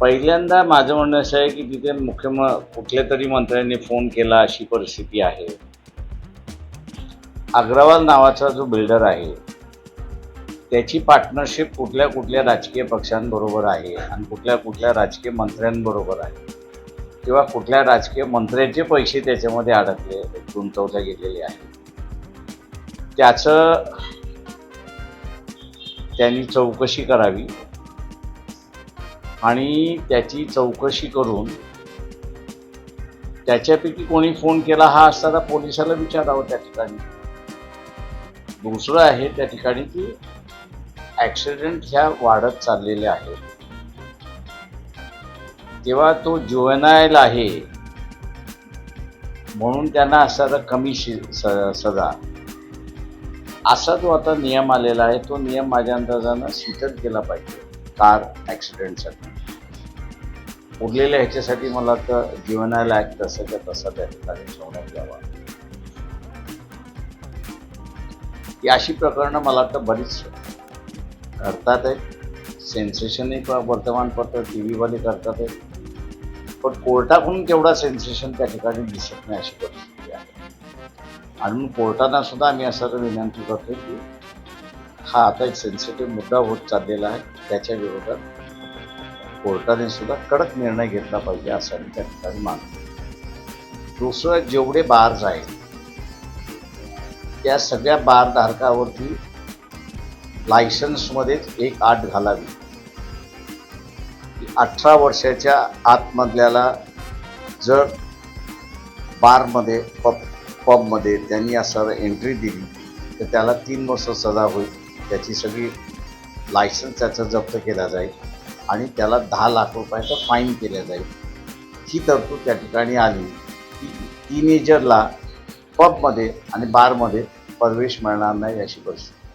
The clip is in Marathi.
पहिल्यांदा माझं म्हणणं असं आहे की तिथे मुख्यम कुठल्या तरी मंत्र्यांनी फोन केला अशी परिस्थिती आहे. अग्रवाल नावाचा जो बिल्डर आहे त्याची पार्टनरशिप कुठल्या कुठल्या राजकीय पक्षांबरोबर आहे आणि कुठल्या कुठल्या राजकीय मंत्र्यांबरोबर आहे? किंवा कुठल्या राजकीय मंत्र्यांचे पैसे त्याच्यामध्ये अडकले गुंतवले गेलेले आहेत? त्याचं त्यांनी चौकशी करावी. आणि त्याची चौकशी करून त्याच्यापैकी कोणी फोन केला हा असताना पोलिसाला विचारावं त्या ठिकाणी. दुसरं आहे त्या ठिकाणी की ॲक्सिडेंट ह्या वाढत चाललेल्या आहेत. तेव्हा तो जुवेनायल आहे. म्हणून त्यांना असणारा कमी शि सजा. असा जो आता नियम आलेला आहे तो नियम माझ्या अंदाजानं शिथिल केला पाहिजे. कार ॲक्सिडेंटसाठी उरलेल्या ह्याच्यासाठी मला तर जीवनाला ॲक्ट तसं तसा त्या ठिकाणी ठेवण्यात यावा ही अशी प्रकरणं मला वाटतं बरीच घडतात आहेत. सेन्सेशनही वर्तमानपत्र टी व्हीवाले करतात आहेत. पण कोर्टाकडून तेवढा सेन्सेशन त्या ठिकाणी दिसत नाही अशी परिस्थिती आहे. आणि मग कोर्टांना सुद्धा आम्ही असं विनंती करतो की हा आता एक सेन्सिटिव्ह मुद्दा होत चाललेला आहे. त्याच्या विरोधात कोर्टाने सुद्धा कडक निर्णय घेतला पाहिजे असं त्या ठिकाणी मानतो. दुसरं जेवढे बार्ज आहेत त्या सगळ्या बारधारकावरती लायसन्समध्येच एक आठ घालावी. अठरा वर्षाच्या आतमधल्याला जर बारमध्ये पब पबमध्ये त्यांनी असं एंट्री दिली तर त्याला तीन वर्ष सजा होईल. त्याची सगळी लायसन्स त्याचा जप्त केला जाईल आणि त्याला दहा लाख रुपयाचं फाईन केलं जाईल. ही तरतूद त्या ठिकाणी आली. की टीनेजरला पबमध्ये आणि बारमध्ये प्रवेश मिळणार नाही अशी परिस्थिती.